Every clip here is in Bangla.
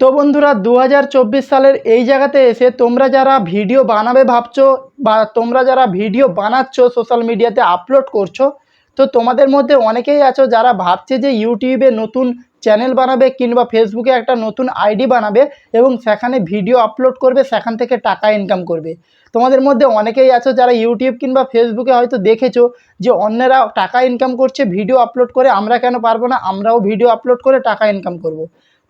তো বন্ধুরা দু হাজার চব্বিশ সালের এই জায়গাতে এসে তোমরা যারা ভিডিও বানাবে ভাবছ বা তোমরা যারা ভিডিও বানাচ্ছো সোশ্যাল মিডিয়াতে আপলোড করছ, তো তোমাদের মধ্যে অনেকেই আছো যারা ভাবছে যে ইউটিউবে নতুন চ্যানেল বানাবে কিংবা ফেসবুকে একটা নতুন আইডি বানাবে এবং সেখানে ভিডিও আপলোড করবে, সেখান থেকে টাকা ইনকাম করবে তোমাদের মধ্যে অনেকেই আছো যারা ইউটিউব কিংবা ফেসবুকে হয়তো দেখেছ যে অন্যরা টাকা ইনকাম করছে, ভিডিও আপলোড করে, আমরা কেন পারব না আমরাও ভিডিও আপলোড করে টাকা ইনকাম করব।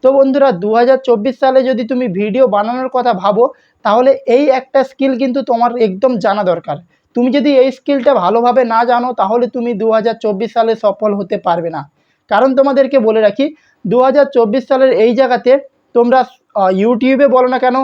তো বন্ধুরা দু হাজার চব্বিশ সালে যদি তুমি ভিডিও বানানোর কথা ভাবো, তাহলে এই একটা স্কিল কিন্তু তোমার একদম জানা দরকার। তুমি যদি এই স্কিলটা ভালোভাবে না জানো, তাহলে তুমি দু হাজার চব্বিশ সালে সফল হতে পারবে না। কারণ তোমাদেরকে বলে রাখি দু হাজার চব্বিশ সালের এই জায়গাতে তোমরা ইউটিউবে বলো না কেন,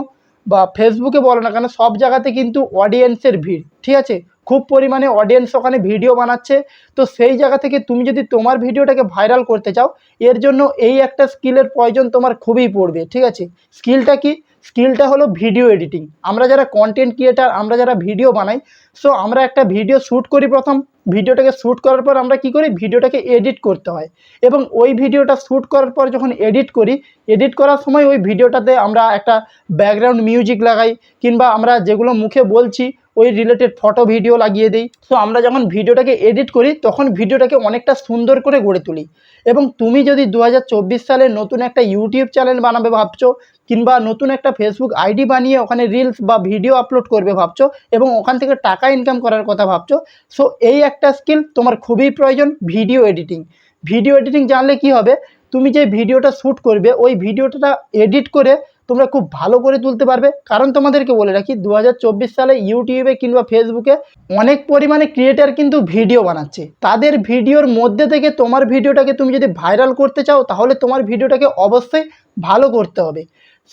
বা ফেসবুকে বলো না কেন, সব জায়গাতে কিন্তু অডিয়েন্সের ভিড়, ঠিক আছে? খুব পরিমাণে অডিয়েন্স ওখানে ভিডিও বানাচ্ছে। তো সেই জায়গা থেকে তুমি যদি তোমার ভিডিওটাকে ভাইরাল করতে চাও, এর জন্য এই একটা স্কিলের প্রয়োজন তোমার খুবই পড়বে, ঠিক আছে? স্কিলটা কি? স্কিলটা হলো ভিডিও এডিটিং আমরা যারা কন্টেন্ট ক্রিয়েটার আমরা যারা ভিডিও বানাই সো আমরা একটা ভিডিও শ্যুট করি প্রথম। ভিডিওটাকে শ্যুট করার পর আমরা কি করি? ভিডিওটাকে এডিট করতে হয়। এবং ওই ভিডিওটা শ্যুট করার পর যখন এডিট করি এডিট করার সময় ওই ভিডিওটাতে আমরা একটা ব্যাকগ্রাউন্ড মিউজিক লাগাই, কিংবা আমরা যেগুলো মুখে বলছি ওই রিলেটেড ফটো ভিডিও লাগিয়ে দিই। সো আমরা যখন ভিডিওটাকে এডিট করি, তখন ভিডিওটাকে অনেকটা সুন্দর করে গড়ে তুলি। এবং তুমি যদি দু হাজার চব্বিশ সালে নতুন একটা ইউটিউব চ্যানেল বানাবে ভাবছ, কিংবা নতুন একটা ফেসবুক আইডি বানিয়ে ওখানে রিলস বা ভিডিও আপলোড করবে ভাবছ, এবং ওখান থেকে টাকা ইনকাম করার কথা ভাবছ সো এই একটা স্কিল তোমার খুবই প্রয়োজন ভিডিও এডিটিং ভিডিও এডিটিং জানলে কি হবে? তুমি যে ভিডিওটা শ্যুট করবে, ওই ভিডিওটা এডিট করে তোমরা খুব ভালো করে তুলতে পারবে। কারণ তোমাদেরকে বলে রাখি দু হাজার চব্বিশ সালে ইউটিউবে কিংবা ফেসবুকে অনেক পরিমাণে ক্রিয়েটার কিন্তু ভিডিও বানাচ্ছে। তাদের ভিডিওর মধ্যে থেকে তোমার ভিডিওটাকে তুমি যদি ভাইরাল করতে চাও, তাহলে তোমার ভিডিওটাকে অবশ্যই ভালো করতে হবে।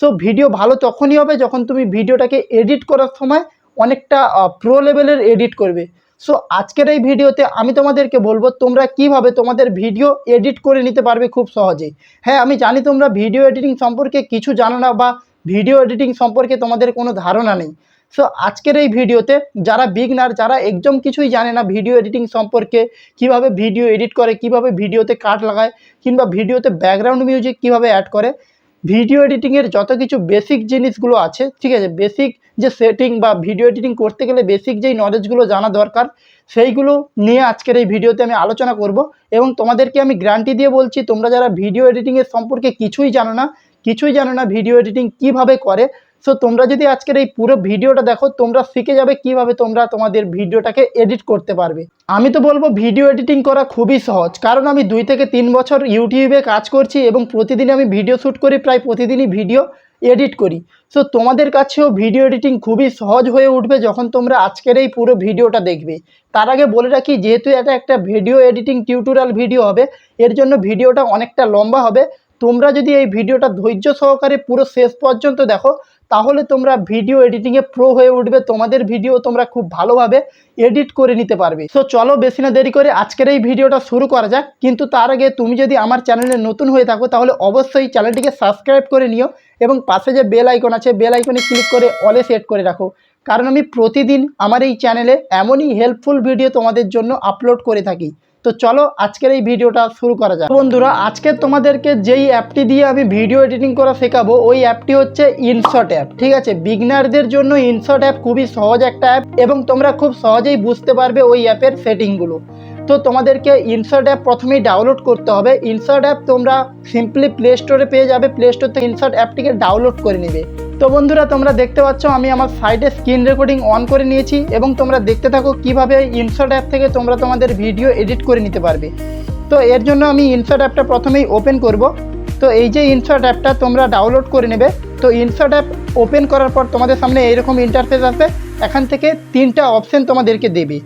সো ভিডিও ভালো তখনই হবে যখন তুমি ভিডিওটাকে এডিট করার সময় অনেকটা প্রো লেভেলের এডিট করবে। সো আজকের এই ভিডিওতে আমি তোমাদেরকে বলব তোমরা কীভাবে তোমাদের ভিডিও এডিট করে নিতে পারবে খুব সহজেই হ্যাঁ আমি জানি তোমরা ভিডিও এডিটিং সম্পর্কে কিছু জানো না বা ভিডিও এডিটিং সম্পর্কে তোমাদের কোনো ধারণা নেই। সো আজকের এই ভিডিওতে যারা বিগনার যারা একদম কিছুই জানে না ভিডিও এডিটিং সম্পর্কে, কীভাবে ভিডিও এডিট করে, কীভাবে ভিডিওতে কাট লাগায় কিংবা ভিডিওতে ব্যাকগ্রাউন্ড মিউজিক কীভাবে অ্যাড করে, ভিডিও এডিটিংয়ের যত কিছু বেসিক জিনিসগুলো আছে, ঠিক আছে বেসিক যে সেটিং বা ভিডিও এডিটিং করতে গেলে বেসিক যেই নলেজগুলো জানা দরকার, সেইগুলো নিয়ে আজকের এই ভিডিওতে আমি আলোচনা করব এবং তোমাদেরকে আমি গ্যারান্টি দিয়ে বলছি, তোমরা যারা ভিডিও এডিটিংয়ের সম্পর্কে কিছুই জানো না, কিছুই জানো না ভিডিও এডিটিং কীভাবে করে সো তোমরা যদি আজকের এই পুরো ভিডিওটা দেখো, তোমরা শিখে যাবে কীভাবে তোমরা তোমাদের ভিডিওটাকে এডিট করতে পারবে। আমি তো বলব ভিডিও এডিটিং করা খুবই সহজ, কারণ আমি দুই থেকে তিন বছর ইউটিউবে কাজ করছি এবং প্রতিদিন আমি ভিডিও শ্যুট করি, প্রায় প্রতিদিনই ভিডিও এডিট করি। সো তোমাদের কাছেও ভিডিও এডিটিং খুবই সহজ হয়ে উঠবে যখন তোমরা আজকের এই পুরো ভিডিওটা দেখবে। তার আগে বলে রাখি, যেহেতু এটা একটা ভিডিও এডিটিং টিউটোরিয়াল ভিডিও হবে, এর জন্য ভিডিওটা অনেকটা লম্বা হবে। তোমরা যদি এই ভিডিওটা ধৈর্য সহকারে পুরো শেষ পর্যন্ত দেখো, তাহলে তোমরা ভিডিও এডিটিংয়ে প্রো হয়ে উঠবে, তোমাদের ভিডিও তোমরা খুব ভালোভাবে এডিট করে নিতে পারবে। সো চলো বেশি না দেরি করে আজকের এই ভিডিওটা শুরু করা যাক। কিন্তু তার আগে তুমি যদি আমার চ্যানেলে নতুন হয়ে থাকো, তাহলে অবশ্যই চ্যানেলটিকে সাবস্ক্রাইব করে নিও। এবং পাশে যে বেল আইকন আছে বেল আইকনে ক্লিক করে অলে সেট করে রাখো। কারণ আমি প্রতিদিন আমার এই চ্যানেলে এমনই হেল্পফুল ভিডিও তোমাদের জন্য আপলোড করে থাকি। তো চলো আজকের এই ভিডিওটা শুরু করা যাক। বন্ধুরা, আজকে তোমাদেরকে যেই অ্যাপটি দিয়ে আমি ভিডিও এডিটিং করা শেখাবো, ওই অ্যাপটি হচ্ছে ইনশট অ্যাপ ঠিক আছে? বিগনারদের জন্য ইনশট অ্যাপ খুবই সহজ একটা অ্যাপ এবং তোমরা খুব সহজেই বুঝতে পারবে ওই অ্যাপের সেটিংগুলো তো তোমাদেরকে ইনসার্ট অ্যাপ প্রথমেই ডাউনলোড করতে হবে। ইনসার্ট অ্যাপ তোমরা সিম্পলি প্লে স্টোরে পেয়ে যাবে। প্লে স্টোর থেকে ইনসার্ট অ্যাপটিকে ডাউনলোড করে নেবে। তো বন্ধুরা, তোমরা দেখতে পাচ্ছ আমি আমার সাইডে স্ক্রিন রেকর্ডিং অন করে নিয়েছি এবং তোমরা দেখতে থাকো কীভাবে ইনসার্ট অ্যাপ থেকে তোমরা তোমাদের ভিডিও এডিট করে নিতে পারবে। তো এর জন্য আমি ইনসার্ট অ্যাপটা প্রথমেই ওপেন করব। তো এই যে ইনসার্ট অ্যাপটা তোমরা ডাউনলোড করে নেবে, তো ইনসার্ট অ্যাপ ওপেন করার পর তোমাদের সামনে এইরকম ইন্টারফেস আসবে। এখান থেকে তিনটা অপশন তোমাদেরকে দেবে।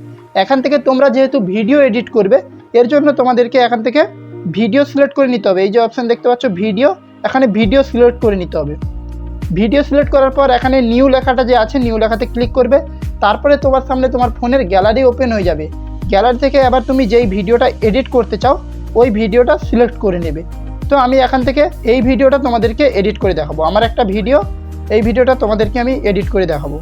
এখান থেকে তোমরা যেহেতু ভিডিও এডিট করবে, এর জন্য তোমাদেরকে এখান থেকে ভিডিও সিলেক্ট করে নিতে হবে। এই যে অপশান দেখতে পাচ্ছ ভিডিও এখানে ভিডিও সিলেক্ট করে নিতে হবে। ভিডিও সিলেক্ট করার পর এখানে নিউ লেখাটা যে আছে নিউ লেখাতে ক্লিক করবে। তারপরে তোমার সামনে তোমার ফোনের গ্যালারি ওপেন হয়ে যাবে। গ্যালারি থেকে এবার তুমি যেই ভিডিওটা এডিট করতে চাও, ওই ভিডিওটা সিলেক্ট করে নেবে। তো আমি এখান থেকে এই ভিডিওটা তোমাদেরকে এডিট করে দেখাবো। আমার একটা ভিডিও এই ভিডিওটা তোমাদেরকে আমি এডিট করে দেখাবো।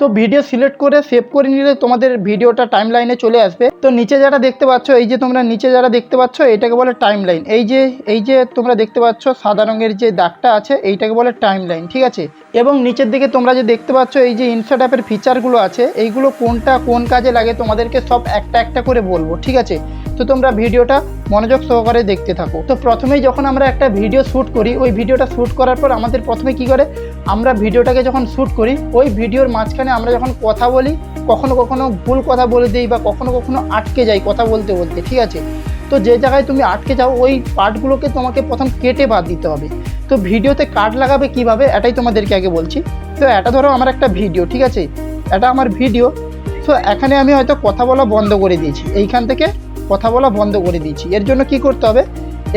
তো ভিডিও সিলেক্ট করে সেভ করে নিলে তোমাদের ভিডিওটা টাইম লাইনে চলে আসবে। তো নিচে যারা দেখতে পাচ্ছ, এই যে তোমরা নিচে যারা দেখতে পাচ্ছ, এটাকে বলে টাইম লাইন এই যে এই যে তোমরা দেখতে পাচ্ছ, সাদা রঙের যে দাগটা আছে, এইটাকে বলে টাইম লাইন ঠিক আছে? এবং নিচের দিকে তোমরা যে দেখতে পাচ্ছ, এই যে ইনসার্ট অ্যাপের ফিচারগুলো আছে, এইগুলো কোনটা কোন কাজে লাগে তোমাদেরকে সব একটা একটা করে বলব, ঠিক আছে? তো তোমরা ভিডিওটা মনোযোগ সহকারে দেখতে থাকো। তো প্রথমেই যখন আমরা একটা ভিডিও শ্যুট করি, ওই ভিডিওটা শ্যুট করার পর আমাদের প্রথমে কি করে? আমরা ভিডিওটাকে যখন শ্যুট করি, ওই ভিডিওর মাঝখানে আমরা যখন কথা বলি, কখনো কখনো ভুল কথা বলে দিই বা কখনো কখনো আটকে যাই কথা বলতে বলতে, ঠিক আছে? তো যে জায়গায় তুমি আটকে যাও, ওই পার্টগুলোকে তোমাকে প্রথম কেটে বাদ দিতে হবে। তো ভিডিওতে কাট লাগাবে কীভাবে, এটাই তোমাদেরকে আগে বলছি। তো এটা ধরো আমার একটা ভিডিও, ঠিক আছে? এটা আমার ভিডিও। তো এখানে আমি হয়তো কথা বলা বন্ধ করে দিয়েছি। এইখান থেকে কথা বলা বন্ধ করে দিয়েছি। এর জন্য কি করতে হবে?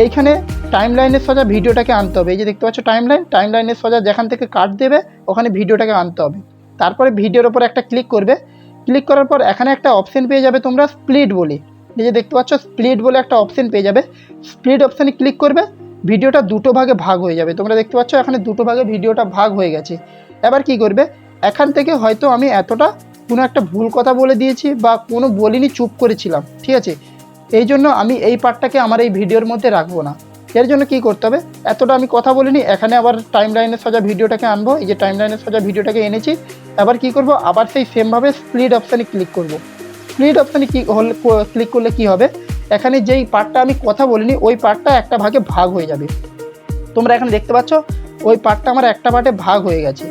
এইখানে টাইম লাইনের সোজা ভিডিওটাকে আনতে হবে। এই যে দেখতে পাচ্ছ টাইম লাইন টাইম লাইনের সোজা যেখান থেকে কাট দেবে, ওখানে ভিডিওটাকে আনতে হবে। তারপরে ভিডিওর ওপর একটা ক্লিক করবে। ক্লিক করার পর এখানে একটা অপশন পেয়ে যাবে তোমরা স্প্লিট বলে। এই যে দেখতে পাচ্ছ স্প্লিট বলে একটা অপশন পেয়ে যাবে। স্প্লিট অপশানে ক্লিক করবে, ভিডিওটা দুটো ভাগে ভাগ হয়ে যাবে। তোমরা দেখতে পাচ্ছ এখানে দুটো ভাগে ভিডিওটা ভাগ হয়ে গেছে। এবার কি করবে? এখান থেকে হয়তো আমি এতটা কোনো একটা ভুল কথা বলে দিয়েছি বা কোনো বলিনি, চুপ করেছিলাম। ঠিক আছে? এই জন্য আমি এই পার্টটাকে আমার এই ভিডিওর মধ্যে রাখব না। এর জন্য কি করতে হবে? এতটা আমি কথা বলিনি। এখানে আবার টাইম লাইনের সোজা ভিডিওটাকে আনব। এই যে টাইম লাইনের সোজা ভিডিওটাকে এনেছি। এবার কি করব? আবার সেই সেমভাবে স্প্লিট অপশানে ক্লিক করব। স্প্লিট অপশানে কি হলে ক্লিক করলে কি হবে? এখানে যেই পার্টটা আমি কথা বলিনি, ওই পার্টটা একটা ভাগে ভাগ হয়ে যাবে। তোমরা এখানে দেখতে পাচ্ছ, ওই পার্টটা আমার একটা পার্টে ভাগ হয়ে গেছে।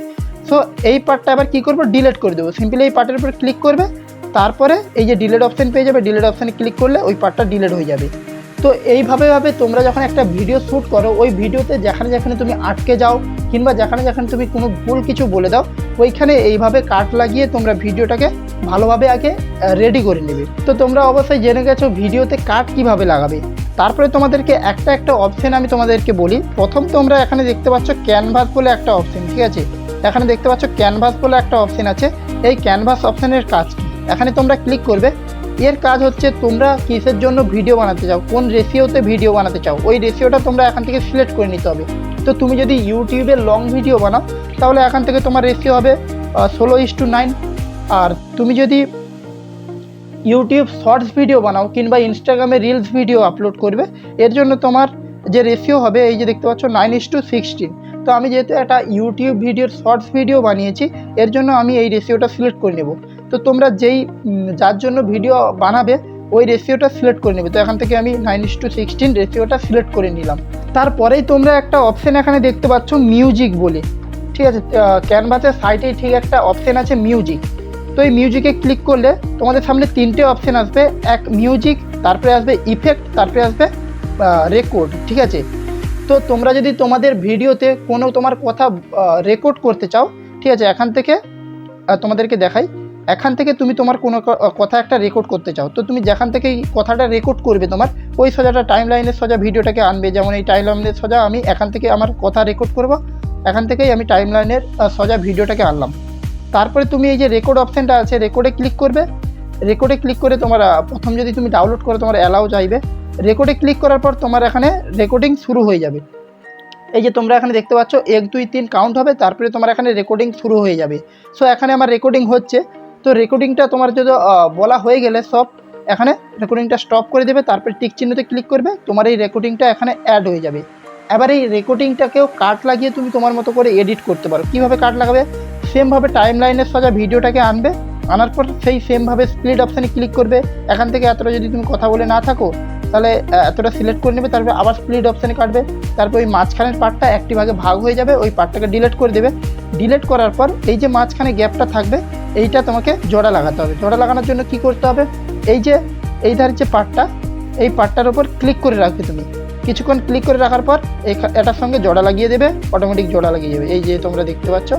সো এই পার্টটা আবার কী করব? ডিলিট করে দেবো। সিম্পলি এই পার্টের উপর ক্লিক করবে। তারপরে এই যে ডিলেট অপশান পেয়ে যাবে ডিলেট অপশানে ক্লিক করলে ওই পার্টটা ডিলেট হয়ে যাবে। তো এইভাবে ভাবে তোমরা যখন একটা ভিডিও শ্যুট করো, ওই ভিডিওতে যেখানে যেখানে তুমি আটকে যাও কিংবা যেখানে যেখানে তুমি কোনো ভুল কিছু বলে দাও, ওইখানে এইভাবে কাট লাগিয়ে তোমরা ভিডিওটাকে ভালোভাবে আগে রেডি করে নেবে। তো তোমরা অবশ্যই জেনে গেছো ভিডিওতে কাট কীভাবে লাগাবে। তারপরে তোমাদেরকে একটা একটা অপশান আমি তোমাদেরকে বলি। প্রথম তোমরা এখানে দেখতে পাচ্ছ ক্যানভাস বলে একটা অপশান ঠিক আছে? এখানে দেখতে পাচ্ছ ক্যানভাস বলে একটা অপশান আছে। এই ক্যানভাস অপশানের কাজ কি? এখানে তোমরা ক্লিক করবে। এর কাজ হচ্ছে তোমরা কিসের জন্য ভিডিও বানাতে চাও? কোন রেশিওতে ভিডিও বানাতে চাও? ওই রেশিওটা তোমরা এখান থেকে সিলেক্ট করে নিতে হবে। তো তুমি যদি ইউটিউবে লং ভিডিও বানাও, তাহলে এখান থেকে তোমার রেশিও হবে ষোলো ইস টু নাইন আর তুমি যদি ইউটিউব শর্টস ভিডিও বানাও কিংবা ইনস্টাগ্রামে রিলস ভিডিও আপলোড করবে, এর জন্য তোমার যে রেশিও হবে, এই যে দেখতে পাচ্ছ নাইন ইস টু সিক্সটিন তো আমি যেহেতু একটা ইউটিউব ভিডিওর শর্টস ভিডিও বানিয়েছি, এর জন্য আমি এই রেশিওটা সিলেক্ট করে নেব। তো তোমরা যেই যার জন্য ভিডিও বানাবে, ওই রেশিওটা সিলেক্ট করে নেবে। তো এখান থেকে আমি নাইন ইস টু সিক্সটিন রেশিওটা সিলেক্ট করে নিলাম। তারপরেই তোমরা একটা অপশান এখানে দেখতে পাচ্ছ মিউজিক বলে। ঠিক আছে? ক্যানভাসের সাইডেই ঠিক একটা অপশান আছে মিউজিক তো এই মিউজিকে ক্লিক করলে তোমাদের সামনে তিনটে অপশান আসবে। এক মিউজিক তারপরে আসবে ইফেক্ট তারপরে আসবে রেকর্ড ঠিক আছে? তো তোমরা যদি তোমাদের ভিডিওতে কোনো তোমার কথা রেকর্ড করতে চাও, ঠিক আছে? এখান থেকে তোমাদেরকে দেখাই। এখান থেকে তুমি তোমার কোনো কথা একটা রেকর্ড করতে চাও। তো তুমি যেখান থেকে কথাটা রেকর্ড করবে তোমার, ওই সোজাটা টাইম লাইনের সোজা ভিডিওটাকে আনবে। যেমন এই টাইম লাইনের সোজা আমি এখান থেকে আমার কথা রেকর্ড করব, এখান থেকেই আমি টাইম লাইনের সোজা ভিডিওটাকে আনলাম। তারপরে তুমি এই যে রেকর্ড অপশানটা আছে রেকর্ডে ক্লিক করবে। রেকর্ডে ক্লিক করে তোমার প্রথম যদি তুমি ডাউনলোড করো, তোমার অ্যালাউ চাইবে। রেকর্ডে ক্লিক করার পর তোমার এখানে রেকর্ডিং শুরু হয়ে যাবে। এই যে তোমরা এখানে দেখতে পাচ্ছ, এক, দুই, তিন কাউন্ট হবে, তারপরে তোমার এখানে রেকর্ডিং শুরু হয়ে যাবে। সো এখানে আমার রেকর্ডিং হচ্ছে। তো রেকর্ডিংটা তোমার যদি বলা হয়ে গেলে সব, এখানে রেকর্ডিংটা স্টপ করে দেবে, তারপরে টিক চিহ্নতে ক্লিক করবে, তোমার এই রেকর্ডিংটা এখানে অ্যাড হয়ে যাবে। এবার এই রেকর্ডিংটাকেও কাট লাগিয়ে তুমি তোমার মতো করে এডিট করতে পারো। কীভাবে কাট লাগাবে? সেমভাবে টাইম লাইনের সাজা ভিডিওটাকে আনবে, আনার পর সেই সেমভাবে স্প্লিট অপশানে ক্লিক করবে। এখান থেকে এতটা যদি তুমি কথা বলে না থাকো, তাহলে এতটা সিলেক্ট করে নেবে, তারপরে আবার স্প্লিট অপশানে কাটবে। তারপর ওই মাঝখানের পার্টটা একটি ভাগে ভাগ হয়ে যাবে, ওই পার্টটাকে ডিলেট করে দেবে। ডিলেট করার পর এই যে মাঝখানে গ্যাপটা থাকবে এইটা তোমাকে জোড়া লাগাতে হবে। জোড়া লাগানোর জন্য কি করতে হবে? এই যে, এই ধারের যে পাটটা, এই পাটটার উপর ক্লিক করে রাখবে তুমি। কিছুক্ষণ ক্লিক করে রাখার পর এটার সঙ্গে জোড়া লাগিয়ে দেবে অটোমেটিক জোড়া লাগিয়ে যাবে এই যে তোমরা দেখতে পাচ্ছ।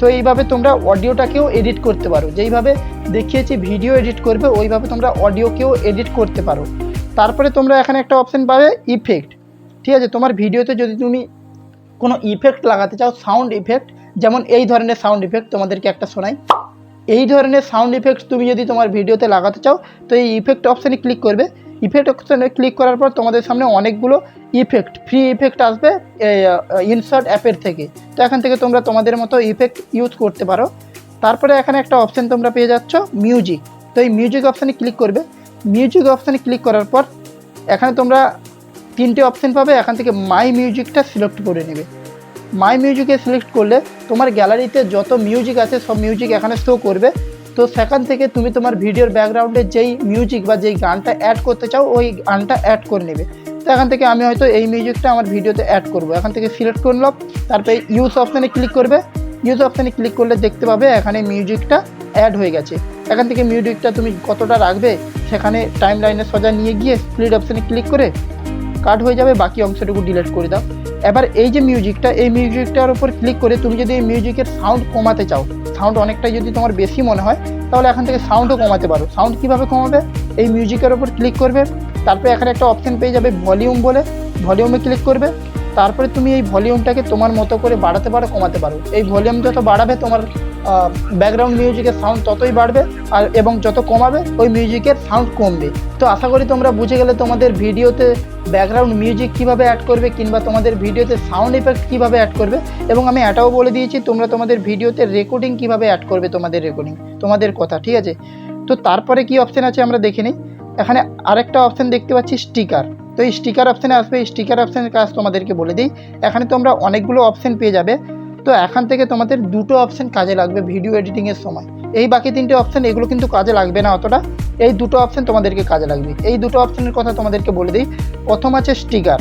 তো এইভাবে তোমরা অডিওটাকেও এডিট করতে পারো। যেইভাবে দেখিয়েছি ভিডিও এডিট করবে, ওইভাবে তোমরা অডিওকেও এডিট করতে পারো। তারপরে তোমরা এখানে একটা অপশান পাবে ইফেক্ট ঠিক আছে, তোমার ভিডিওতে যদি তুমি কোনো ইফেক্ট লাগাতে চাও সাউন্ড ইফেক্ট যেমন এই ধরনের সাউন্ড ইফেক্ট তোমাদেরকে একটা শোনাই। এই ধরনের সাউন্ড ইফেক্ট তুমি যদি তোমার ভিডিওতে লাগাতে চাও, তো এই ইফেক্ট অপশানে ক্লিক করবে। ইফেক্ট অপশানে ক্লিক করার পর তোমাদের সামনে অনেকগুলো ইফেক্ট ফ্রি ইফেক্ট আসবে ইনসার্ট অ্যাপের থেকে। তো এখান থেকে তোমরা তোমাদের মতো ইফেক্ট ইউজ করতে পারো। তারপরে এখানে একটা অপশান তোমরা পেয়ে যাচ্ছ মিউজিক তো এই মিউজিক অপশানে ক্লিক করবে। মিউজিক অপশানে ক্লিক করার পর এখানে তোমরা তিনটে অপশান পাবে। এখান থেকে মাই মিউজিকটা সিলেক্ট করে নেবে। মাই মিউজিকে সিলেক্ট করলে তোমার গ্যালারিতে যত মিউজিক আছে, সব মিউজিক এখানে শো করবে। তো সেখান থেকে তুমি তোমার ভিডিওর ব্যাকগ্রাউন্ডে যেই মিউজিক বা যেই গানটা অ্যাড করতে চাও, ওই গানটা অ্যাড করে নেবে। তো এখান থেকে আমি হয়তো এই মিউজিকটা আমার ভিডিওতে অ্যাড করব। এখান থেকে সিলেক্ট করে করলাম তারপরে ইউজ অপশানে ক্লিক করবে। ইউজ অপশানে ক্লিক করলে দেখতে পাবে এখানে মিউজিকটা অ্যাড হয়ে গেছে। এখান থেকে মিউজিকটা তুমি কতটা রাখবে, সেখানে টাইম লাইনে সোজা নিয়ে গিয়ে স্প্লিট অপশানে ক্লিক করে কাট হয়ে যাবে। বাকি অংশটুকু ডিলিট করে দাও। এবার এই যে মিউজিকটা এই মিউজিকটার উপর ক্লিক করে তুমি যদি এই মিউজিকের সাউন্ড কমাতে চাও সাউন্ড অনেকটাই যদি তোমার বেশি মনে হয়, তাহলে এখান থেকে সাউন্ডও কমাতে পারো। সাউন্ড কীভাবে কমাবে? এই মিউজিকের উপর ক্লিক করবে, তারপরে এখানে একটা অপশান পেয়ে যাবে ভলিউম বলে। ভলিউমে ক্লিক করবে তারপরে তুমি এই ভলিউমটাকে তোমার মতো করে বাড়াতে পারো, কমাতে পারো। এই ভলিউম যত বাড়াবে, তোমার ব্যাকগ্রাউন্ড মিউজিকের সাউন্ড ততই বাড়বে, আর এবং যত কমাবে, ওই মিউজিকের সাউন্ড কমবে। তো আশা করি তোমরা বুঝে গেলে তোমাদের ভিডিওতে ব্যাকগ্রাউন্ড মিউজিক কীভাবে অ্যাড করবে, কিংবা তোমাদের ভিডিওতে সাউন্ড এফেক্ট কীভাবে অ্যাড করবে, এবং আমি এটাও বলে দিয়েছি, তোমরা তোমাদের ভিডিওতে রেকর্ডিং কীভাবে অ্যাড করবে তোমাদের রেকর্ডিং তোমাদের কথা, ঠিক আছে? তো তারপরে কি অপশান আছে আমরা দেখে নিই। এখানে আরেকটা অপশান দেখতে পাচ্ছি স্টিকার তো এই স্টিকার অপশানে আসবে এই স্টিকার অপশানের কাজ তোমাদেরকে বলে দিই। এখানে তোমরা অনেকগুলো অপশান পেয়ে যাবে। তো এখান থেকে তোমাদের দুটো অপশান কাজে লাগবে ভিডিও এডিটিংয়ের সময়। এই বাকি তিনটে অপশান এগুলো কিন্তু কাজে লাগবে না অতটা। এই দুটো অপশান তোমাদেরকে কাজে লাগবে। এই দুটো অপশানের কথা তোমাদেরকে বলে দিই। প্রথম আছে স্টিকার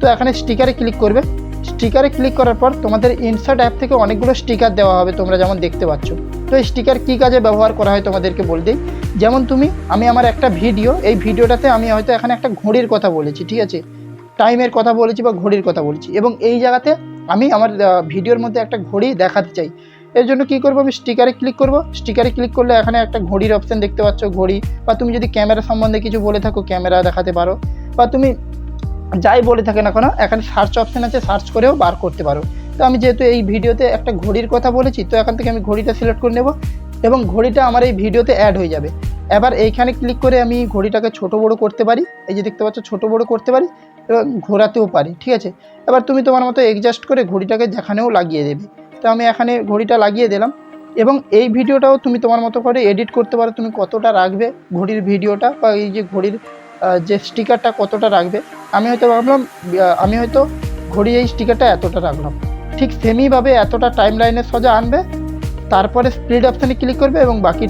তো এখানে স্টিকারে ক্লিক করবে। স্টিকারে ক্লিক করার পর তোমাদের ইনসার্ট অ্যাপ থেকে অনেকগুলো স্টিকার দেওয়া হবে, তোমরা যেমন দেখতে পাচ্ছ। তো এই স্টিকার কী কাজে ব্যবহার করা হয় তোমাদেরকে বলে দিই। যেমন তুমি, আমি আমার একটা ভিডিও এই ভিডিওটাতে আমি হয়তো এখানে একটা ঘড়ির কথা বলেছি, ঠিক আছে? টাইমের কথা বলেছি বা ঘড়ির কথা বলেছি। এবং এই জায়গাতে আমি আমার ভিডিওর মধ্যে একটা ঘড়ি দেখাতে চাই। এর জন্য কী করব আমি স্টিকারে ক্লিক করব? স্টিকারে ক্লিক করলে এখানে একটা ঘড়ির অপশান দেখতে পাচ্ছ, ঘড়ি। বা তুমি যদি ক্যামেরা সম্বন্ধে কিছু বলে থাকো ক্যামেরা দেখাতে পারো। বা তুমি যাই বলে থাকে না কেন, এখানে সার্চ অপশান আছে সার্চ করেও বার করতে পারো। তো আমি যেহেতু এই ভিডিওতে একটা ঘড়ির কথা বলেছি, তো এখান থেকে আমি ঘড়িটা সিলেক্ট করে নেব এবং ঘড়িটা আমার এই ভিডিওতে অ্যাড হয়ে যাবে। এবার এইখানে ক্লিক করে আমি ঘড়িটাকে ছোট বড় করতে পারি, এই যে দেখতে পাচ্ছ ছোট বড় করতে পারি এবং ঘোরাতেও পারি, ঠিক আছে? এবার তুমি তোমার মতো অ্যাডজাস্ট করে ঘড়িটাকে যেখানেও লাগিয়ে দেবে। তো আমি এখানে ঘড়িটা লাগিয়ে দিলাম এবং এই ভিডিওটাও তুমি তোমার মতো করে এডিট করতে পারো, তুমি কতটা রাখবে ঘড়ির ভিডিওটা বা এই যে ঘড়ির যে স্টিকারটা কতটা রাখবে, আমি হয়তো ভাবলাম আমি হয়তো ঘড়ি এই স্টিকারটা এতটা রাখলাম। ঠিক সেমইভাবে এতটা টাইম লাইনের সোজা আনবে, তারপরে স্প্লিট অপশানে ক্লিক করবে এবং বাকি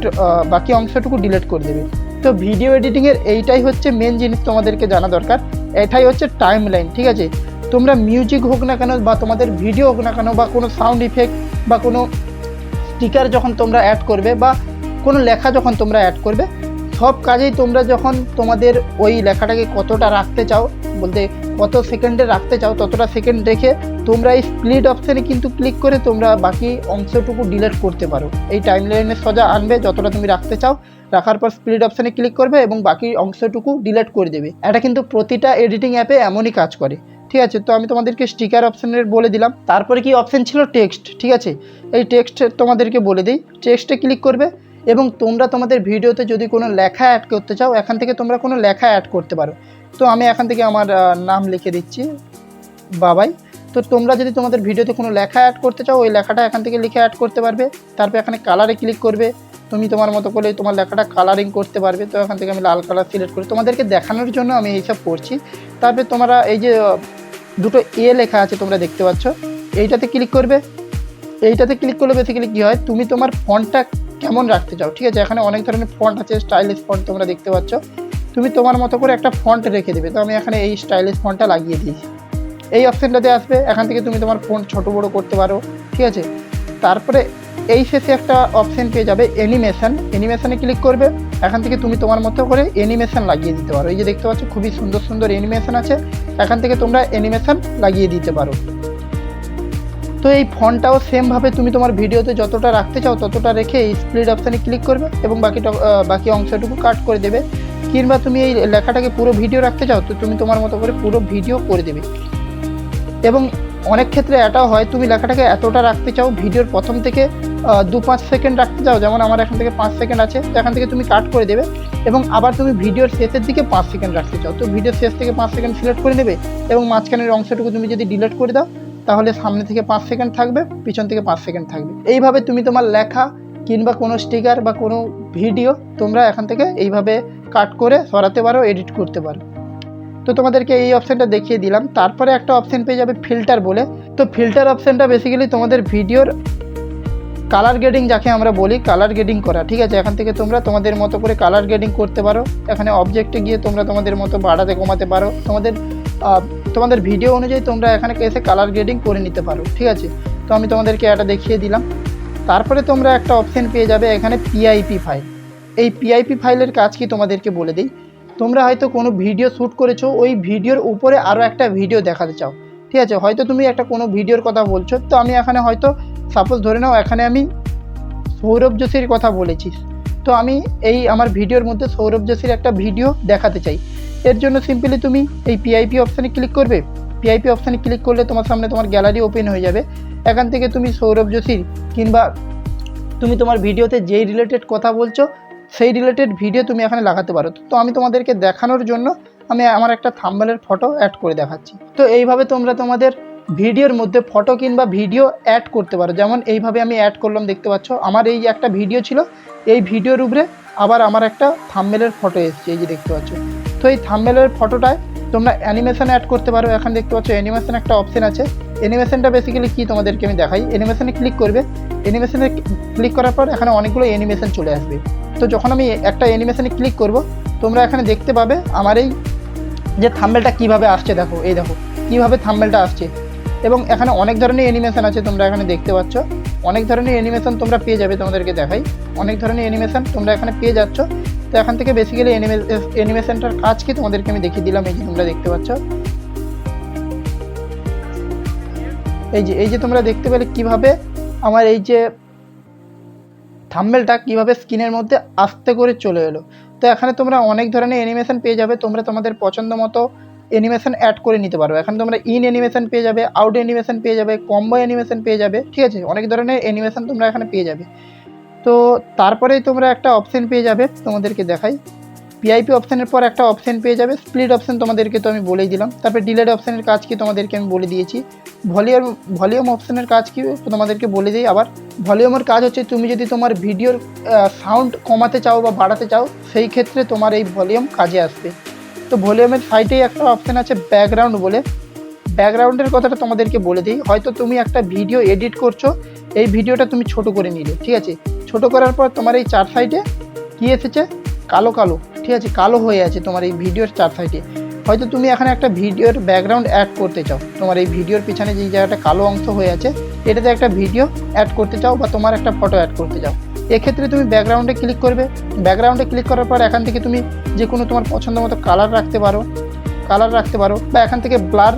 বাকি অংশটুকু ডিলিট করে দেবে। তো ভিডিও এডিটিংয়ের এইটাই হচ্ছে মেন জিনিস তোমাদেরকে জানা দরকার। এটাই হচ্ছে টাইম লাইন ঠিক আছে? তোমরা মিউজিক হোক না কেন বা তোমাদের ভিডিও হোক না কেন বা কোনো সাউন্ড ইফেক্ট বা কোনো স্টিকার যখন তোমরা অ্যাড করবে বা কোনো লেখা যখন তোমরা অ্যাড করবে সব কাজেই তোমরা যখন তোমাদের ওই লেখাটাকে কতটা রাখতে চাও, বলতে কত সেকেন্ডে রাখতে চাও, ততটা সেকেন্ড রেখে তোমরা এই স্প্লিট অপশানে কিন্তু ক্লিক করে তোমরা বাকি অংশটুকু ডিলেট করতে পারো। এই টাইম লাইনে সোজা আনবে যতটা তুমি রাখতে চাও। রাখার পর স্প্লিট অপশানে ক্লিক করবে এবং বাকি অংশটুকু ডিলেট করে দেবে। এটা কিন্তু প্রতিটা এডিটিং অ্যাপে এমনই কাজ করে। ঠিক আছে, তো আমি তোমাদেরকে স্টিকার অপশানের বলে দিলাম। তারপরে কি অপশান ছিল? টেক্সট ঠিক আছে? এই টেক্সট তোমাদেরকে বলে দিই। টেক্সটে ক্লিক করবে। এবং তোমরা তোমাদের ভিডিওতে যদি কোনো লেখা অ্যাড করতে চাও, এখান থেকে তোমরা কোনো লেখা অ্যাড করতে পারো। তো আমি এখান থেকে আমার নাম লিখে দিচ্ছি, বাবাই। তো তোমরা যদি তোমাদের ভিডিওতে কোনো লেখা অ্যাড করতে চাও, ওই লেখাটা এখান থেকে লিখে অ্যাড করতে পারবে। তারপর এখানে কালারে ক্লিক করবে। তুমি তোমার মতো করে তোমার লেখাটা কালারিং করতে পারবে। তো এখান থেকে আমি লাল কালার সিলেক্ট করি। তোমাদেরকে দেখানোর জন্য আমি এইসব করছি। তারপরে তোমরা এই যে, দুটো এ লেখা আছে তোমরা দেখতে পাচ্ছ। এইটাতে ক্লিক করবে। এইটাতে ক্লিক করলে বেসিক্যালি কী হয়? তুমি তোমার ফন্টটা কেমন রাখতে চাও? ঠিক আছে, এখানে অনেক ধরনের ফন্ট আছে স্টাইলিশ ফন্ট তোমরা দেখতে পাচ্ছ। তুমি তোমার মতো করে একটা ফন্ট রেখে দেবে। তো আমি এখানে এই স্টাইলিশ ফন্টটা লাগিয়ে দিয়েছি। এই অপশানটাতে আসবে, এখান থেকে তুমি তোমার ফোন ছোট বড় করতে পারো, ঠিক আছে? তারপরে এই শেষে একটা অপশান পেয়ে যাবে অ্যানিমেশন অ্যানিমেশনে ক্লিক করবে, এখান থেকে তুমি তোমার মতো করে অ্যানিমেশন লাগিয়ে দিতে পারো। এই যে দেখতে পাচ্ছ, খুবই সুন্দর সুন্দর অ্যানিমেশন আছে। এখান থেকে তোমরা অ্যানিমেশন লাগিয়ে দিতে পারো। তো এই ফন্টটাও সেমভাবে তুমি তোমার ভিডিওতে যতটা রাখতে চাও ততটা রেখে এই স্প্লিট অপশানে ক্লিক করবে এবং বাকিটা বাকি অংশটুকু কাট করে দেবে। কিংবা তুমি এই লেখাটাকে পুরো ভিডিও রাখতে চাও তো তুমি তোমার মতো করে পুরো ভিডিও করে দেবে। এবং অনেক ক্ষেত্রে এটাও হয়, তুমি লেখাটাকে এতটা রাখতে চাও ভিডিওর প্রথম থেকে দু পাঁচ সেকেন্ড রাখতে চাও, যেমন আমার এখান থেকে পাঁচ সেকেন্ড আছে, তো এখান থেকে তুমি কাট করে দেবে। এবং আবার তুমি ভিডিওর শেষের দিকে পাঁচ সেকেন্ড রাখতে চাও, তো ভিডিওর শেষ থেকে পাঁচ সেকেন্ড সিলেক্ট করে নেবে এবং মাঝখানের অংশটুকু তুমি যদি ডিলিট করে দাও তাহলে সামনে থেকে পাঁচ সেকেন্ড থাকবে, পিছন থেকে পাঁচ সেকেন্ড থাকবে। এইভাবে তুমি তোমার লেখা কিংবা কোনো স্টিকার বা কোনো ভিডিও তোমরা এখান থেকে এইভাবে কাট করে সরাতে পারো এডিট করতে পারো। তো তোমাদেরকে এই অপশানটা দেখিয়ে দিলাম। তারপরে একটা অপশান পেয়ে যাবে ফিল্টার বলে। তো ফিল্টার অপশানটা বেসিক্যালি তোমাদের ভিডিওর কালার গ্রেডিং যাকে আমরা বলি কালার গ্রেডিং করা। ঠিক আছে? এখান থেকে তোমরা তোমাদের মতো করে কালার গ্রেডিং করতে পারো। এখানে অবজেক্টে গিয়ে তোমরা তোমাদের মতো বাড়াতে, কমাতে পারো। তোমাদের তোমাদের ভিডিও অনুযায়ী তোমরা এখানে এসে কালার গ্রেডিং করে নিতে পারো, ঠিক আছে? তো আমি তোমাদেরকে এটা দেখিয়ে দিলাম। তারপরে তোমরা একটা অপশান পেয়ে যাবে এখানে পিআইপি ফাইল এই পিআইপি ফাইলের কাজ কি তোমাদেরকে বলে দিই? তোমরা হয়তো কোনো ভিডিও শ্যুট করেছ, ওই ভিডিওর উপরে আরও একটা ভিডিও দেখাতে চাও, ঠিক আছে? হয়তো তুমি একটা কোনো ভিডিওর কথা বলছো, তো আমি এখানে হয়তো সাপোজ ধরে নাও এখানে আমি সৌরভ যোশীর কথা বলেছি। তো আমি এই আমার ভিডিওর মধ্যে সৌরভ যোশীর একটা ভিডিও দেখাতে চাই। এর জন্য সিম্পলি তুমি এই পিআইপি অপশানে ক্লিক করবে। পিআইপি অপশানে ক্লিক করলে তোমার সামনে তোমার গ্যালারি ওপেন হয়ে যাবে। এখান থেকে তুমি সৌরভ যোশীর কিংবা তুমি তোমার ভিডিওতে যেই রিলেটেড কথা বলছো, সেই রিলেটেড ভিডিও তুমি এখানে লাগাতে পারো। তো আমি তোমাদেরকে দেখানোর জন্য আমি আমার একটা থাম্বেলের ফটো অ্যাড করে দেখাচ্ছি। তো এইভাবে তোমরা তোমাদের ভিডিওর মধ্যে ফটো কিংবা ভিডিও অ্যাড করতে পারো। যেমন এইভাবে আমি অ্যাড করলাম, দেখতে পাচ্ছ, আমার এই একটা ভিডিও ছিল, এই ভিডিওর উপরে আবার আমার একটা থাম্বেলের ফটো এসেছে, এই যে দেখতে পাচ্ছ। তো এই থাম্বেলের ফটোটায় তোমরা অ্যানিমেশন অ্যাড করতে পারো। এখন দেখতে পাচ্ছ অ্যানিমেশন একটা অপশন আছে। অ্যানিমেশনটা বেসিক্যালি কী তোমাদেরকে আমি দেখাই? অ্যানিমেশনে ক্লিক করবে। অ্যানিমেশনে ক্লিক করার পর এখানে অনেকগুলো অ্যানিমেশন চলে আসবে। তো যখন আমি একটা অ্যানিমেশনে ক্লিক করব, তোমরা এখানে দেখতে পাবে আমার এই যে থাম্বেলটা কীভাবে আসছে, দেখো, এই দেখো, কীভাবে থাম্বেলটা আসছে। এবং এখানে অনেক ধরনের অ্যানিমেশন আছে তোমরা এখানে দেখতে পাচ্ছ। অনেক ধরনের অ্যানিমেশন তোমরা পেয়ে যাবে তোমাদেরকে দেখাই। অনেক ধরনের অ্যানিমেশন তোমরা এখানে পেয়ে যাচ্ছ। তো এখান থেকে বেসিক্যালি অ্যানিমেশনটার কাজ কি তোমাদেরকে আমি দেখিয়ে দিলাম, এই যে তোমরা দেখতে পাচ্ছ। এই যে এই যে তোমরা দেখতে পেলে কীভাবে আমার এই যে থাম্বেলটা কীভাবে স্ক্রিনের মধ্যে আস্তে করে চলে এলো। তো এখানে তোমরা অনেক ধরনের অ্যানিমেশন পেয়ে যাবে, তোমরা তোমাদের পছন্দ মতো অ্যানিমেশন অ্যাড করে নিতে পারো। এখানে তোমরা ইন অ্যানিমেশন পেয়ে যাবে আউট অ্যানিমেশন পেয়ে যাবে কম্বো অ্যানিমেশন পেয়ে যাবে, ঠিক আছে? অনেক ধরনের অ্যানিমেশন তোমরা এখানে পেয়ে যাবে। তো তারপরেই তোমরা একটা অপশান পেয়ে যাবে, তোমাদেরকে দেখাই। পিআইপি অপশানের পর একটা অপশান পেয়ে যাবে স্প্লিট অপশান তোমাদেরকে তো আমি বলেই দিলাম। তারপর ডিলেড অপশানের কাজ কি তোমাদেরকে আমি বলে দিয়েছি। ভলিউম ভলিউম অপশানের কাজ কি তোমাদেরকে বলে দিই আবার। ভলিউমের কাজ হচ্ছে তুমি যদি তোমার ভিডিওর সাউন্ড কমাতে চাও বা বাড়াতে চাও, সেই ক্ষেত্রে তোমার এই ভলিউম কাজে আসবে। তো ভলিউমের সাইডেই একটা অপশান আছে ব্যাকগ্রাউন্ড বলে। ব্যাকগ্রাউন্ডের কথাটা তোমাদেরকে বলে দিই। হয়তো তুমি একটা ভিডিও এডিট করছ, এই ভিডিওটা তুমি ছোট করে নিলে, ঠিক আছে? ছোট করার পর তোমার এই চার সাইডে কী এসেছে? কালো কালো। ঠিক আছে, কালো হয়ে আছে তোমার এই ভিডিওর চার সাইডে। হয়তো তুমি এখানে একটা ভিডিওর ব্যাকগ্রাউন্ড অ্যাড করতে চাও। তোমার এই ভিডিওর পিছনে যে জায়গাটা কালো অংশ হয়ে আছে, এটাতে একটা ভিডিও অ্যাড করতে চাও বা তোমার একটা ফটো অ্যাড করতে চাও। এক্ষেত্রে তুমি ব্যাকগ্রাউন্ডে ক্লিক করবে। ব্যাকগ্রাউন্ডে ক্লিক করার পর এখান থেকে তুমি যে কোনো তোমার পছন্দ মতো কালার রাখতে পারো। কালার রাখতে পারো বা এখান থেকে ব্লার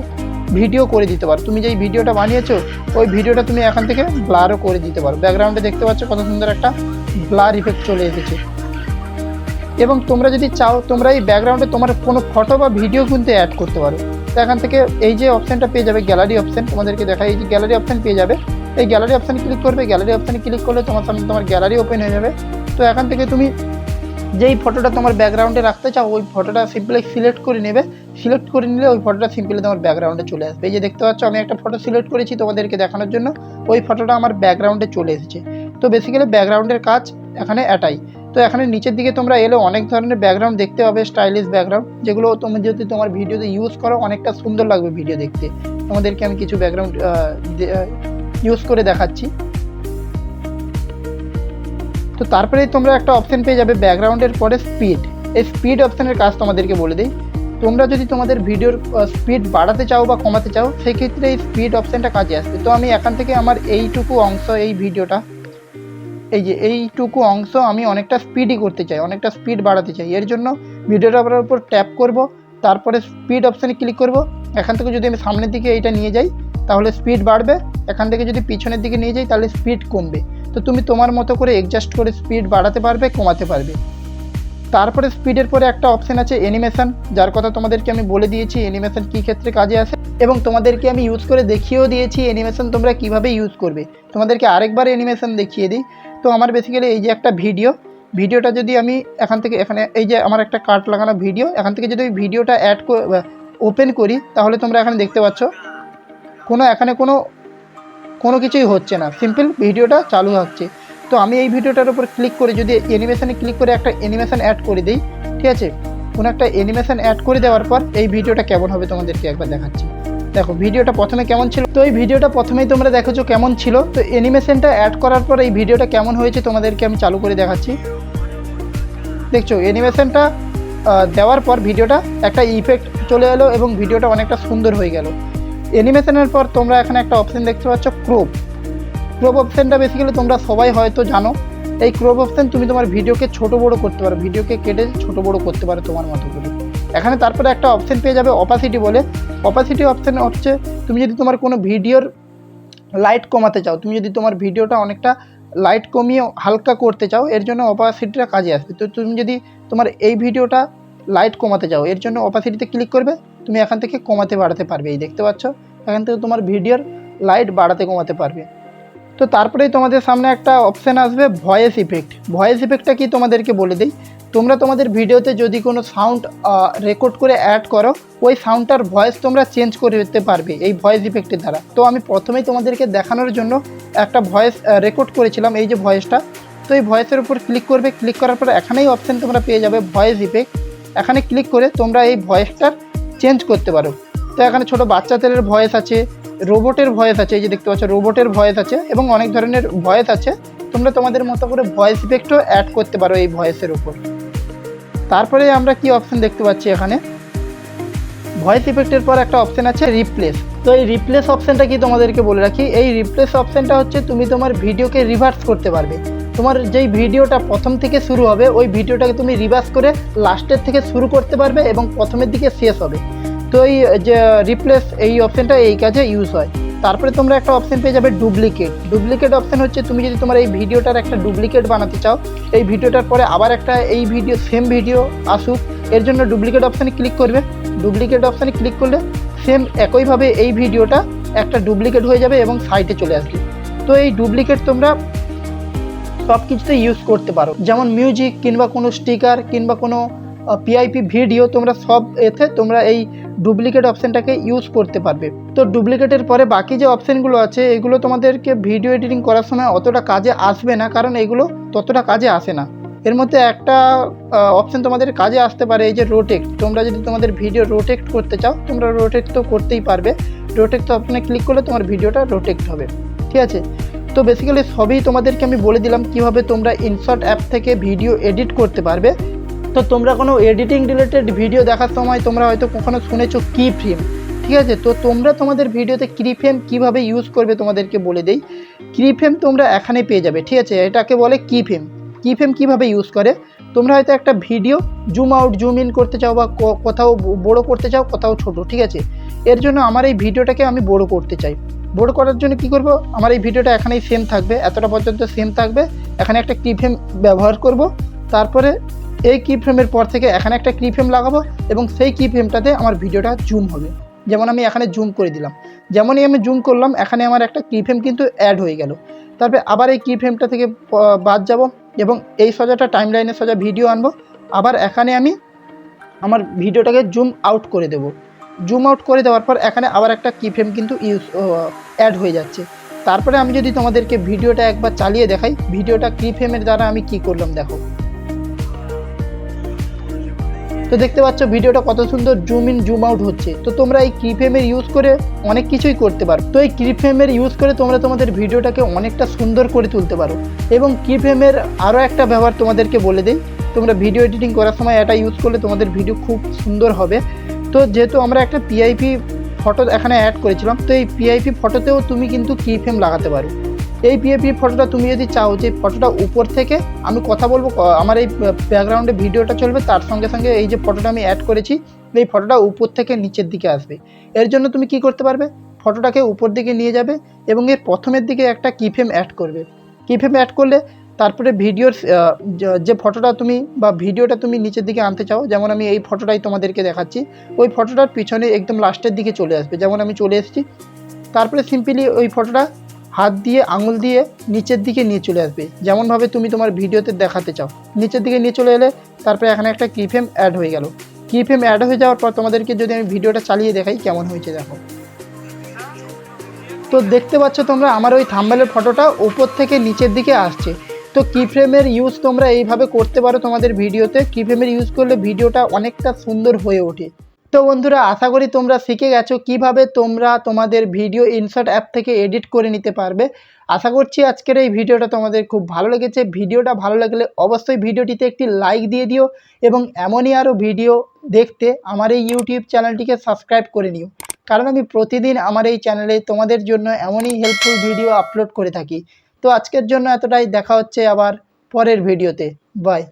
ভিডিও করে দিতে পারো। তুমি যেই ভিডিওটা বানিয়েছো, ওই ভিডিওটা তুমি এখান থেকে ব্লারও করে দিতে পারো। ব্যাকগ্রাউন্ডে দেখতে পাচ্ছ কত সুন্দর একটা ব্লার ইফেক্ট চলে এসেছে। এবং তোমরা যদি চাও, তোমরা এই ব্যাকগ্রাউন্ডে তোমার কোনো ফটো বা ভিডিও কিন্তু অ্যাড করতে পারো। তো এখান থেকে এই যে অপশানটা পেয়ে যাবে গ্যালারি অপশান তোমাদেরকে দেখাই, এই যে গ্যালারি অপশান পেয়ে যাবে। এই গ্যালারি অপশানে ক্লিক করবে গ্যালারি অপশানে ক্লিক করলে তোমার সামনে তোমার গ্যালারি ওপেন হয়ে যাবে। তো এখান থেকে তুমি যেই ফটোটা তোমার ব্যাকগ্রাউন্ডে রাখতে চাও, ওই ফটোটা সিম্পলি সিলেক্ট করে নেবে। সিলেক্ট করে নিলে ওই ফটোটা সিম্পলি তোমার ব্যাকগ্রাউন্ডে চলে আসবে। এই যে দেখতে পাচ্ছ, আমি একটা ফটো সিলেক্ট করেছি তোমাদেরকে দেখানোর জন্য। ওই ফটোটা আমার ব্যাকগ্রাউন্ডে চলে এসেছে। তো বেসিক্যালি ব্যাকগ্রাউন্ডের কাজ এখানে এটাই। তো এখানে নিচের দিকে তোমরা এলে অনেক ধরনের ব্যাকগ্রাউন্ড দেখতে পাবে স্টাইলিশ ব্যাকগ্রাউন্ড যেগুলো তুমি যদি তোমার ভিডিওতে ইউজ করো, অনেকটা সুন্দর লাগবে ভিডিও দেখতে। তোমাদেরকে আমি কিছু ব্যাকগ্রাউন্ড ইউজ করে দেখাচ্ছি। তো তারপরেই তোমরা একটা অপশন পেয়ে যাবে ব্যাকগ্রাউন্ডের পরে স্পিড এই স্পিড অপশানের কাজ তোমাদেরকে বলে দিই। তোমরা যদি তোমাদের ভিডিওর স্পিড বাড়াতে চাও বা কমাতে চাও, সেক্ষেত্রে এই স্পিড অপশানটা কাজে আসবে। তো আমি এখান থেকে আমার এইটুকু অংশ, এই ভিডিওটা এই যে এইটুকু অংশ আমি অনেকটা স্পিডই করতে চাই, অনেকটা স্পিড বাড়াতে চাই। এর জন্য ভিডিওটার উপর ট্যাপ করব, তারপরে স্পিড অপশানে ক্লিক করব। এখান থেকে যদি আমি সামনের দিকে এইটা নিয়ে যাই, তাহলে স্পিড বাড়বে। এখান থেকে যদি পিছনের দিকে নিয়ে যাই, তাহলে স্পিড কমবে। তো তুমি তোমার মতো করে অ্যাডজাস্ট করে স্পিড বাড়াতে পারবে, কমাতে পারবে। তারপরে স্পিডের পরে একটা অপশান আছে অ্যানিমেশন যার কথা তোমাদেরকে আমি বলে দিয়েছি অ্যানিমেশন কী ক্ষেত্রে কাজে আসে, এবং তোমাদেরকে আমি ইউজ করে দেখিয়েও দিয়েছি অ্যানিমেশন তোমরা কীভাবে ইউজ করবে। তোমাদেরকে আরেকবার অ্যানিমেশন দেখিয়ে দিই। তো আমার বেসিক্যালি এই যে একটা ভিডিও ভিডিওটা যদি আমি এখান থেকে এখানে, এই যে আমার একটা কাট লাগানো ভিডিও এখান থেকে যদি ভিডিওটা অ্যাড ওপেন করি, তাহলে তোমরা এখানে দেখতে পাচ্ছ, কোনো এখানে কোনো কোনো কিছুই হচ্ছে না। সিম্পল ভিডিওটা চালু হচ্ছে। তো আমি এই ভিডিওটার উপর ক্লিক করে যদি অ্যানিমেশানে ক্লিক করে একটা অ্যানিমেশন অ্যাড করে দিই, ঠিক আছে? কোনো একটা অ্যানিমেশান অ্যাড করে দেওয়ার পর এই ভিডিওটা কেমন হবে তোমাদেরকে একবার দেখাচ্ছি। দেখো, ভিডিওটা প্রথমে কেমন ছিল? তো এই ভিডিওটা প্রথমেই তোমরা দেখেছ কেমন ছিল। তো অ্যানিমেশনটা অ্যাড করার পর এই ভিডিওটা কেমন হয়েছে তোমাদেরকে আমি চালু করে দেখাচ্ছি। দেখছ অ্যানিমেশনটা দেওয়ার পর ভিডিওটা একটা ইফেক্ট চলে এলো এবং ভিডিওটা অনেকটা সুন্দর হয়ে গেল। অ্যানিমেশনের পর তোমরা এখানে একটা অপশন দেখতে পাচ্ছ ক্রোপ ক্রোপ অপশানটা বেসিক্যালি তোমরা সবাই হয়তো জানো। এই ক্রোপ অপশান তুমি তোমার ভিডিওকে ছোট বড় করতে পারো ভিডিওকে কেটে ছোট বড় করতে পারো তোমার মতো করে। এখানে তারপরে একটা অপশান পেয়ে যাবে অপাসিটি বলে। অপাসিটি অপশান হচ্ছে, তুমি যদি তোমার কোনো ভিডিওর লাইট কমাতে চাও, তুমি যদি তোমার ভিডিওটা অনেকটা লাইট কমিয়ে হালকা করতে চাও, এর জন্য অপাসিটিটা কাজে আসবে। তো তুমি যদি তোমার এই ভিডিওটা লাইট কমাতে চাও, এর জন্য অপাসিটিতে ক্লিক করবে। তুমি এখান থেকে কমাতে বাড়াতে পারবে, এই দেখতে পাচ্ছ? এখান থেকে তোমার ভিডিওর লাইট বাড়াতে কমাতে পারবে। তো তারপরেই তোমাদের সামনে একটা অপশান আসবে ভয়েস ইফেক্ট ভয়েস ইফেক্টটা কি তোমাদেরকে বলে দিই? তোমরা তোমাদের ভিডিওতে যদি কোনো সাউন্ড রেকর্ড করে অ্যাড করো, ওই সাউন্ডটার ভয়েস তোমরা চেঞ্জ করে দিতে পারবে এই ভয়েস ইফেক্টের দ্বারা। তো আমি প্রথমেই তোমাদেরকে দেখানোর জন্য একটা ভয়েস রেকর্ড করেছিলাম এই যে ভয়েসটা তো এই ভয়েসের উপর ক্লিক করবে ক্লিক করার পর এখানেই অপশান তোমরা পেয়ে যাবে ভয়েস ইফেক্ট এখানে ক্লিক করে তোমরা এই ভয়েসটার চেঞ্জ করতে পারো। তো এখানে ছোট বাচ্চাদের ভয়েস আছে রোবটের ভয়েস আছে, এই যে দেখতে পাচ্ছ রোবটের ভয়েস আছে এবং অনেক ধরনের ভয়েস আছে। তোমরা তোমাদের মতো করে ভয়েস ইফেক্টও অ্যাড করতে পারো এই ভয়েসের উপর। তারপরে আমরা কি অপশন দেখতে পাচ্ছি এখানে? ভয়েস ইফেক্টের পর একটা অপশন আছে রিপ্লেস তো এই রিপ্লেস অপশনটা কি তোমাদেরকে বলে রাখি? এই রিপ্লেস অপশনটা হচ্ছে তুমি তোমার ভিডিওকে রিভার্স করতে পারবে। তোমার যেই ভিডিওটা প্রথম থেকে শুরু হবে, ওই ভিডিওটাকে তুমি রিভার্স করে লাস্টের থেকে শুরু করতে পারবে এবং প্রথমের দিকে শেষ হবে। তো এই যে রিপ্লেস এই অপশানটা এই কাজে ইউজ হয়। তারপরে তোমরা একটা অপশান পেয়ে যাবে ডুপ্লিকেট ডুপ্লিকেট অপশান হচ্ছে তুমি যদি তোমার এই ভিডিওটার একটা ডুপ্লিকেট বানাতে চাও, এই ভিডিওটার পরে আবার একটা এই ভিডিও সেম ভিডিও আসুক। এর জন্য ডুপ্লিকেট অপশানে ক্লিক করবে। ডুপ্লিকেট অপশানে ক্লিক করলে সেম একইভাবে এই ভিডিওটা একটা ডুপ্লিকেট হয়ে যাবে এবং সাইটে চলে আসবে। তো এই ডুপ্লিকেট তোমরা সব কিছুতে ইউজ করতে পারো। যেমন মিউজিক কিংবা কোনো স্টিকার কিংবা কোনো পিআইপি ভিডিও তোমরা সব এতে তোমরা এই ডুপ্লিকেট অপশানটাকে ইউজ করতে পারবে। তো ডুপ্লিকেটের পরে বাকি যে অপশানগুলো আছে, এগুলো তোমাদেরকে ভিডিও এডিটিং করার সময় অতটা কাজে আসবে না, কারণ এগুলো ততটা কাজে আসে না। এর মধ্যে একটা অপশান তোমাদের কাজে আসতে পারে, এই যে রোটেক্ট তোমরা যদি তোমাদের ভিডিও রোটেক্ট করতে চাও, তোমরা রোটেক্ট তো করতেই পারবে। রোটেক্ট অপশানে ক্লিক করলে তোমার ভিডিওটা রোটেক্ট হবে। ঠিক আছে? তো বেসিক্যালি সবই তোমাদেরকে আমি বলে দিলাম কীভাবে তোমরা ইনশর্ট অ্যাপ থেকে ভিডিও এডিট করতে পারবে। তো তোমরা কোনো এডিটিং রিলেটেড ভিডিও দেখার সময় তোমরা হয়তো কখনো শুনেছো কি ফ্রেম ঠিক আছে? তো তোমরা তোমাদের ভিডিওতে কি ফ্রেম কীভাবে ইউজ করবে তোমাদেরকে বলে দেই। ক্রিফেম ফ্রেম তোমরা এখানে পেয়ে যাবে, ঠিক আছে? এটাকে বলে কি ফেম কি ফ্রেম কীভাবে ইউজ করে? তোমরা হয়তো একটা video zoom out zoom in করতে চাও বা কোথাও বড় করতে চাও, কোথাও ছোট, ঠিক আছে? এর জন্য আমার এই ভিডিওটাকে আমি বড় করতে চাই। বড় করার জন্য কি করব? আমার এই ভিডিওটা এখানেই সেম থাকবে, এতটা পর্যন্ত সেম থাকবে। এখানে একটা কি ফ্রেম ব্যবহার করব। তারপরে এই কি ফ্রেমের পর থেকে এখানে একটা কি ফ্রেম লাগাবো এবং সেই কি ফ্রেমটাতে আমার ভিডিওটা জুম হবে। যেমন আমি এখানে জুম করে দিলাম। যেমনই আমি জুম করলাম, এখানে আমার একটা কি ফ্রেম কিন্তু অ্যাড হয়ে গেল। তারপরে আবার এই কি ফ্রেমটা থেকে বাদ যাব। এবং এই সোজাটা টাইম লাইনে সোজা ভিডিও আনব। আবার এখানে আমি আমার ভিডিওটাকে জুম আউট করে দেব। জুম আউট করে দেওয়ার পর এখানে আবার একটা কি ফ্রেম কিন্তু ইউজ অ্যাড হয়ে যাচ্ছে। তারপরে আমি যদি তোমাদেরকে ভিডিওটা একবার চালিয়ে দেখাই, ভিডিওটা কি ফ্রেমের দ্বারা আমি কি করলাম দেখো। তো দেখতে পাচ্ছ ভিডিওটা কত সুন্দর জুম ইন জুম আউট হচ্ছে। তো তোমরা এই কিফ্রেমের ইউজ করে অনেক কিছুই করতে পারো। তো এই কিফ্রেমের ইউজ করে তোমরা তোমাদের ভিডিওটাকে অনেকটা সুন্দর করে তুলতে পারো। এবং কিফ্রেমের আরও একটা ব্যবহার তোমাদেরকে বলে দিই। তোমরা ভিডিও এডিটিং করার সময় এটা ইউজ করলে তোমাদের ভিডিও খুব সুন্দর হবে। তো যেহেতু আমরা একটা পিআইপি ফটো এখানে অ্যাড করেছিলাম, তো এই পিআইপি ফটোতেও তুমি কিন্তু কিফ্রেম লাগাতে পারো। এই পিএপি ফটোটা তুমি যদি চাও, যে ফটোটা উপর থেকে আমি কথা বলব আমার এই ব্যাকগ্রাউন্ডে ভিডিওটা চলবে, তার সঙ্গে সঙ্গে এই যে ফটোটা আমি অ্যাড করেছি, এই ফটোটা উপর থেকে নিচের দিকে আসবে। এর জন্য তুমি কি করতে পারবে? ফটোটাকে উপর দিকে নিয়ে যাবে এবং এর প্রথমের দিকে একটা কিফ্রেম অ্যাড করবে। কিফ্রেম অ্যাড করলে তারপরে ভিডিওর যে ফটোটা তুমি বা ভিডিওটা তুমি নিচের দিকে আনতে চাও, যেমন আমি এই ফটোটাই তোমাদেরকে দেখাচ্ছি, ওই ফটোটার পিছনে একদম লাস্টের দিকে চলে আসবে। যেমন আমি চলে এসেছি, তারপরে সিম্পলি ওই ফটোটা হাত দিয়ে, আঙুল দিয়ে নিচের দিকে নিয়ে চলে আসবে। যেমনভাবে তুমি তোমার ভিডিওতে দেখাতে চাও। নিচের দিকে নিয়ে চলে এলে তারপরে এখানে একটা কিফেম অ্যাড হয়ে গেল। কিফেম অ্যাড হয়ে যাওয়ার পর তোমাদেরকে যদি আমি ভিডিওটা চালিয়ে দেখাই কেমন হয়েছে, দেখো। তো দেখতে পাচ্ছ তোমরা আমার ওই থাম্বেলের ফটোটা উপর থেকে নিচের দিকে আসছে। তো কি ফ্রেমের ইউজ তোমরা এইভাবে করতে পারো তোমাদের ভিডিওতে। কি ফ্রেমের ইউজ করলে ভিডিওটা অনেকটা সুন্দর হয়ে ওঠে। তো বন্ধুরা, আশা করি তোমরা শিখে গেছো কীভাবে তোমরা তোমাদের ভিডিও ইনসার্ট অ্যাপ থেকে এডিট করে নিতে পারবে। আশা করছি আজকের এই ভিডিওটা তোমাদের খুব ভালো লেগেছে। ভিডিওটা ভালো লাগলে অবশ্যই ভিডিওটিতে একটি লাইক দিয়ে দিও এবং এমনই আরও ভিডিও দেখতে আমার এই ইউটিউব চ্যানেলটিকে সাবস্ক্রাইব করে নিও। কারণ আমি প্রতিদিন আমার এই চ্যানেলে তোমাদের জন্য এমনই হেল্পফুল ভিডিও আপলোড করে থাকি। তো আজকের জন্য এতটাই। দেখা হচ্ছে আবার পরের ভিডিওতে। বাই